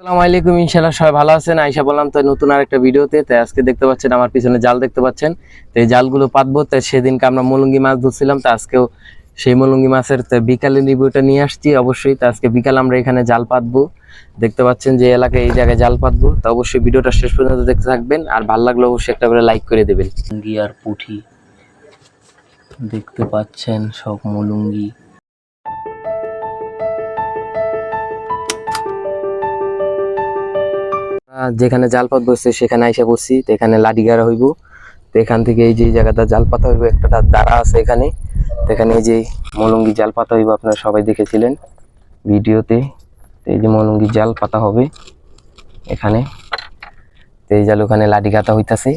আসসালামু আলাইকুম, ইনশাআল্লাহ সবাই ভালো আছেন। আইসা বললাম তো নতুন আরেকটা ভিডিওতে। তাই আজকে দেখতে পাচ্ছেন, আমার পিছনে জাল দেখতে পাচ্ছেন। তো এই জালগুলো পাতবো। তাই সেদিনকে আমরা মলঙ্গি মাছ ধরছিলাম। তো আজকেও সেই মলঙ্গি মাছের তো বিকালে রিভিউটা নিয়ে আসছি অবশ্যই। তো আজকে বিকাল আমরা এখানে জাল পাতবো। দেখতে পাচ্ছেন যে এলাকায় এই জায়গায় জাল পাতবো। তো অবশ্যই ভিডিওটা শেষ পর্যন্ত দেখতে থাকবেন। আর ভালো লাগলে অবশ্যই একটা করে লাইক করে দেবেন। আর পুঁঠি দেখতে পাচ্ছেন, সব মলঙ্গি। যেখানে জালপাত বসছে, সেখানে আইসা বসছি তো এখানে লাডি গাড়া হইব। তো এখান থেকে এই যে জায়গাটা জাল পাতা হইব একটা দাঁড়া আছে এখানে। এখানে এই যে মলঙ্গি জাল পাতা হইব, আপনারা সবাই দেখেছিলেন ভিডিওতে। এই যে মলঙ্গি জাল পাতা হবে এখানে। তো এই জাল ওখানে লাডি গাঁথা হইতাছে।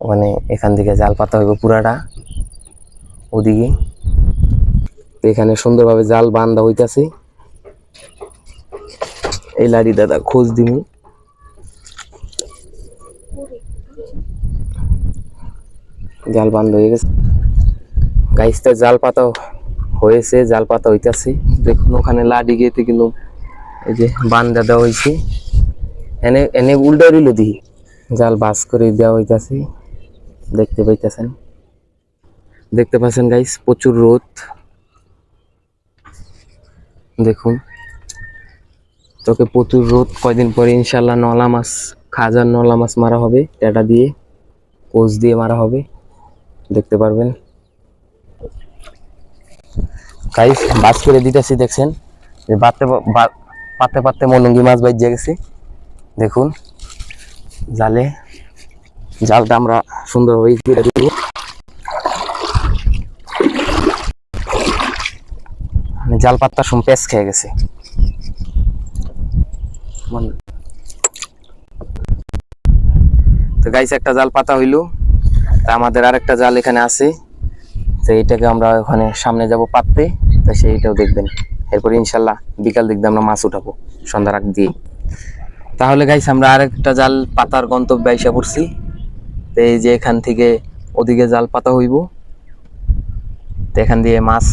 ওখানে এখান থেকে জাল পাতা হইব পুরাটা, ওদিকে। এখানে সুন্দরভাবে জাল বান্ধা হইতাছে। এই লাড়ি দাদা, খোঁজ দিমু। জাল বান্ধ হয়ে গেছে। গাইসটা জাল পাতা হয়েছে, জাল পাতা হইতাছে। দেখুন, ওখানে লাডি গেতে কিন্তু এই যে বান্ধা দেওয়া হয়েছে এনে এনে উল্টা দিহি। জাল বাস করে দেওয়া হইতাছে। দেখতে পাইতাছেন। দেখতে পাচ্ছেন গাইস প্রচুর রোদ। দেখুন। তোকে প্রচুর রোদ, কয়দিন পরে ইনশাল্লাহ নলা মাছ খাজার নলা মাছ মারা হবে, টেটা দিয়ে, কোচ দিয়ে মারা হবে, দেখতে পারবেন। গাইস বাস করে দিতেছি, দেখছেন? যে বাতে পাতে পাতে মলঙ্গি মাছ বাইজে গেছে। দেখুন, জালে, জালটা আমরা সুন্দরভাবে ঘিরে দিব। মানে জাল পাত্তার সম পেঁচ খেয়ে গেছে। মানে তো গাইস একটা জাল পাতা হইল। তা আমাদের আরেকটা জাল এখানে আছে। তো এটাকে আমরা ওখানে সামনে যাব পাততে। তো সেইটাও দেখবেন। এরপর ইনশাল্লাহ বিকাল দিক আমরা মাছ উঠাবো সন্ধ্যার আগ দিয়ে তাহলে গাইস আমরা আরেকটা জাল পাতার গন্তব্যে আইসা পড়ছি। তো এই যে এখান থেকে ওদিকে জাল পাতা হইব। তো এখান দিয়ে মাছ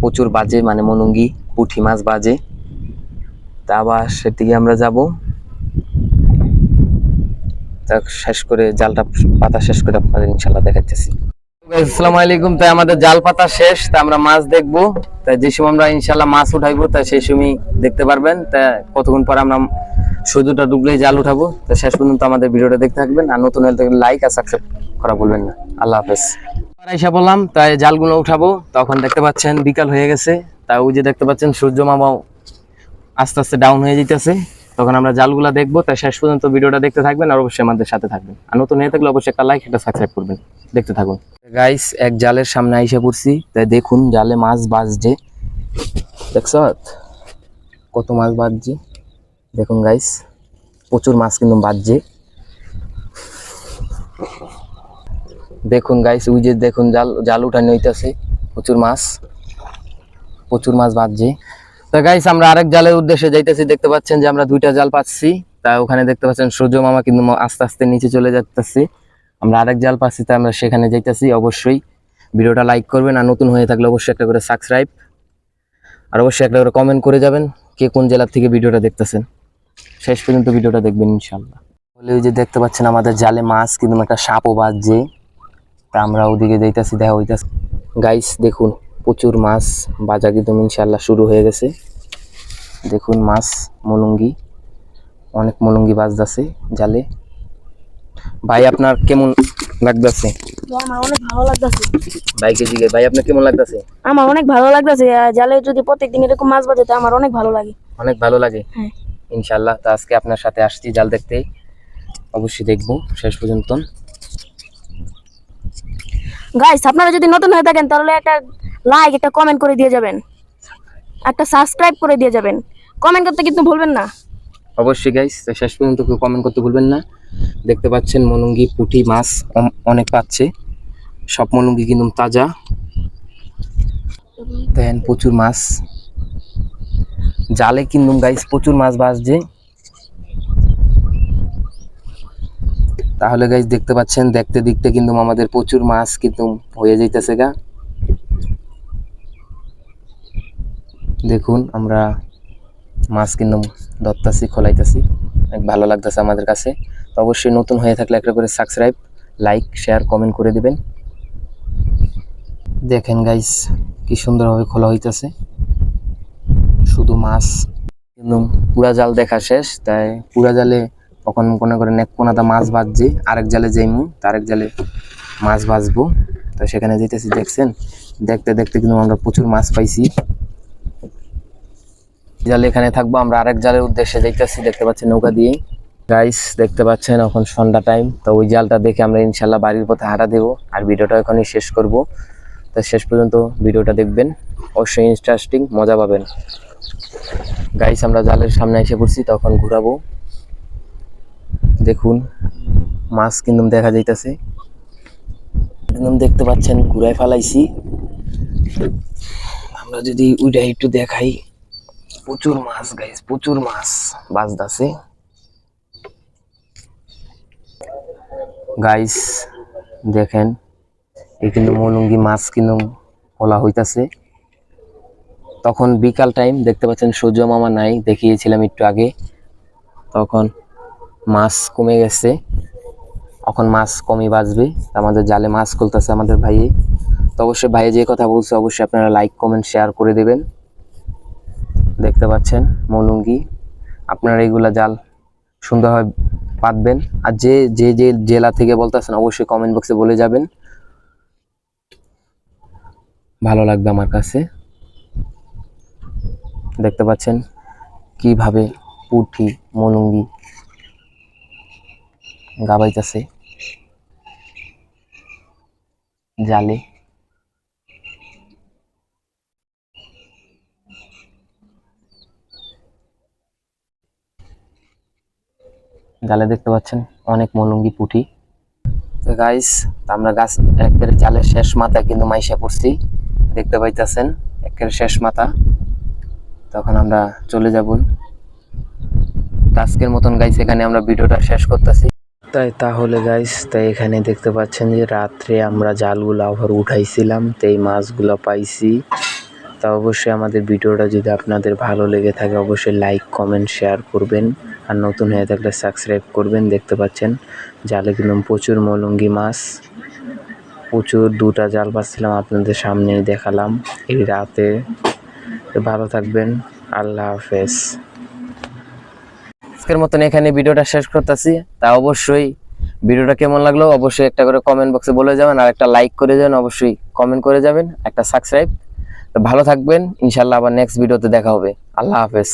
প্রচুর বাজে মানে মনুঙ্গি পুঁঠি মাছ বাজে। তা আবার সেদিকে আমরা যাব। শেষ করে জালটা পাতা শেষ করে আপনাদের ইনশাল্লাহ দেখাচ্ছি আসসালামু আলাইকুম। তাই আমাদের জাল পাতা শেষ তা আমরা মাছ দেখব। তাই যে সময় আমরা ইনশাল্লাহ মাছ উঠাইবো, তাই সেই সময় দেখতে পারবেন। তা কতক্ষণ পর আমরা শুধুটা ডুবলেই জাল উঠাবো। তা শেষ পর্যন্ত আমাদের ভিডিওটা দেখতে থাকবেন। আর নতুন হলে লাইক আর সাবস্ক্রাইব করা বলবেন না। আল্লাহ হাফেজ। এসে বললাম, তাই জালগুলো উঠাবো। তখন দেখতে পাচ্ছেন বিকাল হয়ে গেছে। তা ওই যে দেখতে পাচ্ছেন সূর্য মামাও আস্তে আস্তে ডাউন হয়ে যেতেছে তখন আমরা জালগুলা দেখব তাই শেষ পর্যন্ত ভিডিওটা দেখতে থাকবেন আর অবশ্যই আমাদের সাথে থাকবেন। আর নতুন হয়ে থাকলে অবশ্যই একটা লাইক একটা সাবস্ক্রাইব করবেন। দেখতে থাকুন। গাইস এক জালের সামনে আইসা পড়ছি তাই দেখুন জালে মাছ বাজছে। দেখছ? কত মাছ বাজছে। দেখুন গাইস প্রচুর মাছ কিন্তু বাজছে। দেখুন গাইস ওই যে দেখুন জাল জাল উঠানি হইতেছে, প্রচুর মাছ। প্রচুর মাছ বাজছে। তো গাইস আমরা আরেক জালের উদ্দেশ্যে যাইতেছি, দেখতে পাচ্ছেন যে আমরা দুইটা জাল পাচ্ছি। তা ওখানে দেখতে পাচ্ছেন সূর্য মামা কিন্তু আস্তে আস্তে নিচে চলে যাচ্ছে আমরা আরেক জাল পাচ্ছি, তা আমরা সেখানে যাইতেছি, অবশ্যই। ভিডিওটা লাইক করবেন আর নতুন হয়ে থাকলে অবশ্যই একটা করে সাবস্ক্রাইব আর অবশ্যই একটা করে কমেন্ট করে যাবেন, কে কোন জেলার থেকে ভিডিওটা দেখতেছেন। শেষ পর্যন্ত ভিডিওটা দেখবেন ইনশাল্লাহ বলে ওই যে দেখতে পাচ্ছেন আমাদের জালে মাছ কিন্তু একটা সাপও বাজছে। তা আমরা ওদিকে যাইতেছি, দেখা হইতাছে। গাইস দেখুন। প্রচুর মাছ বাজা কিন্তু ইনশাল্লাহ শুরু হয়ে গেছে। দেখুন মাছ মলঙ্গি অনেক মলঙ্গি বাজতেছে জালে। ভাই আপনার কেমন লাগতেছে? আমার অনেক ভালো লাগতেছে। বাইকে জিগে ভাই আপনার কেমন লাগতেছে? আমার অনেক ভালো লাগতেছে। জালে যদি প্রত্যেকদিন এরকম মাছ বাজে তো আমার অনেক ভালো লাগে। অনেক ভালো লাগে? হ্যাঁ। ইনশাল্লাহ তো আজকে আপনার সাথে আসছি জাল দেখতে। অবশ্যই দেখব শেষ পর্যন্ত। গাইস আপনারা যদি নতুন হয়ে থাকেন তাহলে একটা লাইক একটা কমেন্ট করে দিয়ে যাবেন। একটা সাবস্ক্রাইব করে দিয়ে যাবেন। কমেন্ট করতে কিন্তু ভুলবেন না। অবশ্যই গাইস শেষ পর্যন্ত কেউ কমেন্ট করতে ভুলবেন না। দেখতে পাচ্ছেন মলঙ্গি, পুঁটি, মাছ অনেক পাচ্ছে। সব মলঙ্গি কিন্তু তাজা। দেন প্রচুর মাছ। জালে কিন্তু গাইস প্রচুর মাছ বাজছে তাহলে গাইস দেখতে পাচ্ছেন, দেখতে দেখতে কিন্তু আমাদের প্রচুর মাছ কিন্তু হয়ে যাইতেছে গা। দেখুন, আমরা মাছ কিন্তু ধরতাছি, খোলাইতাছি। অনেক ভালো লাগতেছে আমাদের কাছে। তো অবশ্যই নতুন হয়ে থাকলে একটা করে সাবস্ক্রাইব লাইক শেয়ার কমেন্ট করে দিবেন। দেখেন গাইস কি সুন্দরভাবে খোলা হইতাছে। শুধু মাছ, কিন্তু পুরা জাল দেখা শেষ, তাই পুরা জালে কখন মনে করেন এক কোনাটা মাছ ভাজছি, আরেক জালে যাইমু, তারেক জালে মাছ ভাজবো। তো সেখানে যেতেছি দেখছেন? দেখতে দেখতে কিন্তু আমরা প্রচুর মাছ পাইছি। জালে এখানে থাকব। আমরা আরেক জালের উদ্দেশ্যে দেখতেছি দেখতে পাচ্ছেন নৌকা দিয়ে গাইস দেখতে পাচ্ছেন এখন সন্ধ্যা টাইম তো ওই জালটা দেখে আমরা ইনশাল্লাহ বাড়ির পথে হাঁটা দেবো। আর ভিডিওটা এখনই শেষ করব। তো শেষ পর্যন্ত ভিডিওটা দেখবেন, অবশ্যই ইন্টারেস্টিং মজা পাবেন। গাইস আমরা জালের সামনে এসে পড়ছি, তখন ঘুরাবো। দেখুন, মাছ কিন্তু দেখা যাইতাছে। একদম দেখতে পাচ্ছেন ঘুরাই ফেলাইছি। আমরা যদি ওইটা একটু দেখাই। প্রচুর মাছ গাইস প্রচুর মাছ বাজদাছে গাইস দেখেন, এই কিন্তু মলুঙ্গি মাছ কিন্তু খোলা হইতাছে। তখন বিকাল টাইম দেখতে পাচ্ছেন সূর্য মামা নাই, দেখিয়েছিলাম একটু আগে। তখন মাছ কমে গেছে। এখন মাছ কমই বাজবে। আমাদের জালে মাছ খুলতেছে আমাদের ভাইয়ে। তো অবশ্যই ভাইয়ে যে কথা বলছে, অবশ্যই আপনারা লাইক কমেন্ট শেয়ার করে দেবেন। দেখতে পাচ্ছেন মলুঙ্গি। আপনারা এইগুলা জাল সুন্দরভাবে পাতবেন। আর যে যে যে জেলা থেকে বলতেছেন, অবশ্যই কমেন্ট বক্সে বলে যাবেন। ভালো লাগবে আমার কাছে। দেখতে পাচ্ছেন কীভাবে পুঁটি, মলুঙ্গি গাবাইতেছে। জালে জালে দেখতে পাচ্ছেন, অনেক মলুঙ্গি পুঁটি। তো গাইস আমরা গাছ একের জালের শেষ মাথা কিন্তু মাইশা পড়ছি। দেখতে পাইতেছেন একের শেষ মাথা। তখন আমরা চলে যাব। আজকের মতন গাইস এখানে আমরা ভিডিওটা শেষ করতেছি। তাই তাহলে গাইস তাই এখানে দেখতে পাচ্ছেন যে রাত্রে আমরা জালগুলো আবার উঠাইছিলাম, তো এই মাছগুলো পাইছি। তা অবশ্যই আমাদের ভিডিওটা যদি আপনাদের ভালো লেগে থাকে, অবশ্যই লাইক কমেন্ট শেয়ার করবেন। আর নতুন হয়ে থাকলে সাবস্ক্রাইব করবেন, দেখতে পাচ্ছেন? জালে কিন্তু প্রচুর মলঙ্গি মাছ, প্রচুর দুটা জাল পাচ্ছিলাম আপনাদের সামনেই দেখালাম এই রাতে। ভালো থাকবেন, আল্লাহ হাফেজ। আজকের মতন এখানে ভিডিওটা শেষ করতেছি। তা অবশ্যই ভিডিওটা কেমন লাগল অবশ্যই একটা করে কমেন্ট বক্সে বলে যাবেন, আর একটা লাইক করে যাবেন, অবশ্যই কমেন্ট করে যাবেন, একটা সাবস্ক্রাইব ভালো থাকবেন ইনশাল্লাহ আবার নেক্সট ভিডিওতে দেখা হবে। আল্লাহ হাফেজ।